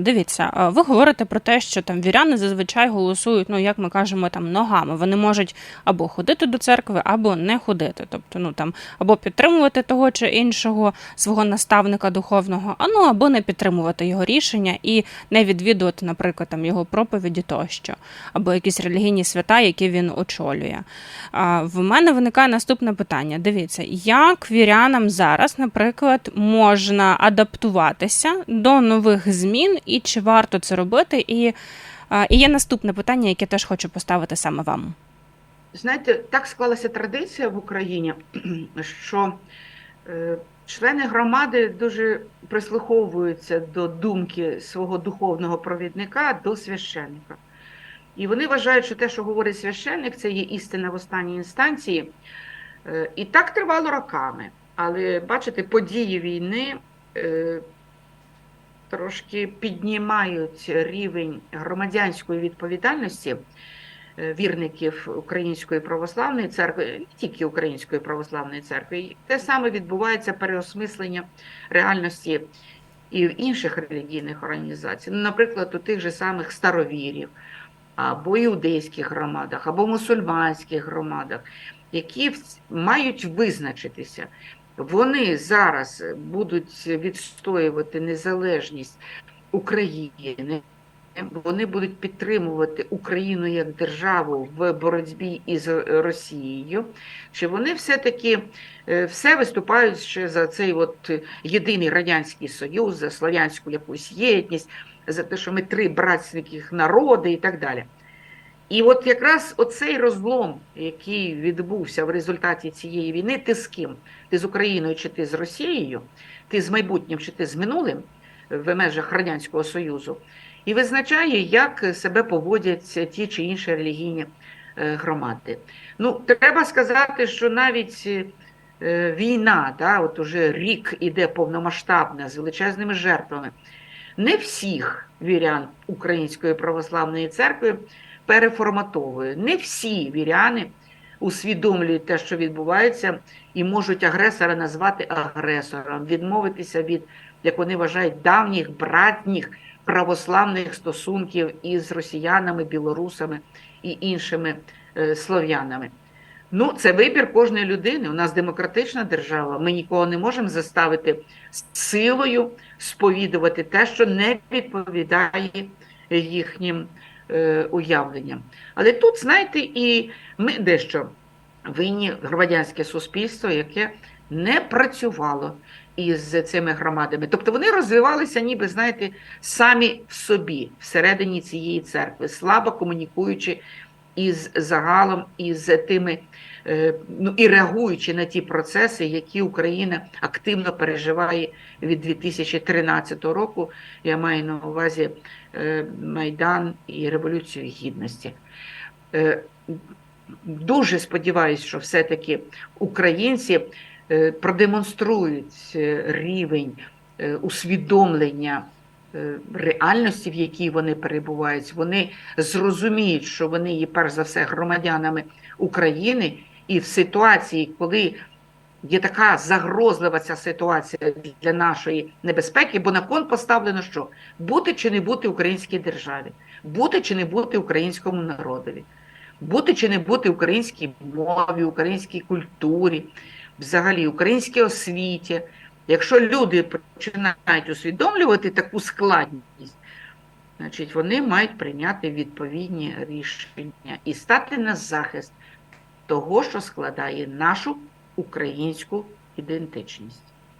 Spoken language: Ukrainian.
Дивіться, ви говорите про те, що там віряни зазвичай голосують, ну як ми кажемо, там ногами. Вони можуть або ходити до церкви, або не ходити. Тобто, ну там або підтримувати того чи іншого свого наставника духовного, а ну або не підтримувати його рішення і не відвідувати, наприклад, там його проповіді тощо, або якісь релігійні свята, які він очолює. А в мене виникає наступне питання: дивіться, як вірянам зараз, наприклад, можна адаптуватися до нових змін, і чи варто це робити? І, і є наступне питання, яке теж хочу поставити саме вам. Знаєте, так склалася традиція в Україні, що е, члени громади дуже прислуховуються до думки свого духовного провідника до священника. І вони вважають, що те, що говорить священник, це є істина в останній інстанції. Е, І так тривало роками. Але бачите, події війни е, трошки піднімають рівень громадянської відповідальності е, вірників Української православної церкви, не тільки Української православної церкви. Те саме відбувається переосмислення реальності і в інших релігійних організацій. Ну, наприклад, у тих же самих старовірів, або іудейських громадах, або мусульманських громадах, які мають визначитися. Вони зараз будуть відстоювати незалежність України, вони будуть підтримувати Україну як державу в боротьбі із Росією, чи вони все-таки е, все виступають ще за цей от єдиний Радянський Союз, за слов'янську якусь єдність, за те, що ми три братських народи і так далі. І от якраз оцей розлом, який відбувся в результаті цієї війни, ти з ким? Ти з Україною чи ти з Росією, ти з майбутнім чи ти з минулим в межах Радянського Союзу, і визначає, як себе поводять ті чи інші релігійні е, громади. Ну, треба сказати, що навіть е, війна, да, от уже рік іде повномасштабна з величезними жертвами. Не всіх вірян Української православної церкви переформатовує. Не всі віряни усвідомлюють те, що відбувається, і можуть агресора назвати агресором, відмовитися від, як вони вважають, давніх братніх православних стосунків із росіянами, білорусами і іншими е, слов'янами. Ну, це вибір кожної людини. У нас демократична держава. Ми нікого не можемо заставити силою сповідувати те, що не відповідає їхнім е, уявленням. Але тут, знаєте, і ми дещо винні громадянське суспільство, яке не працювало із цими громадами. Тобто вони розвивалися, ніби, знаєте, самі в собі, всередині цієї церкви, слабо комунікуючи із загалом, із тими, е, ну і реагуючи на ті процеси, які Україна активно переживає від 2013 року. Я маю на увазі Майдан і Революцію Гідності. Е, Дуже сподіваюся, що все-таки українці е, продемонструють е, рівень е, усвідомлення е, реальності, в якій вони перебувають. Вони зрозуміють, що вони є перш за все громадянами України, і в ситуації, коли є така загрозлива ця ситуація для нашої небезпеки, бо на кон поставлено що? Бути чи не бути українській державі, бути чи не бути українському народові бути чи не бути українській мові, українській культурі, взагалі українській освіті. Якщо люди починають усвідомлювати таку складність, значить вони мають прийняти відповідні рішення і стати на захист того, що складає нашу українську ідентичність.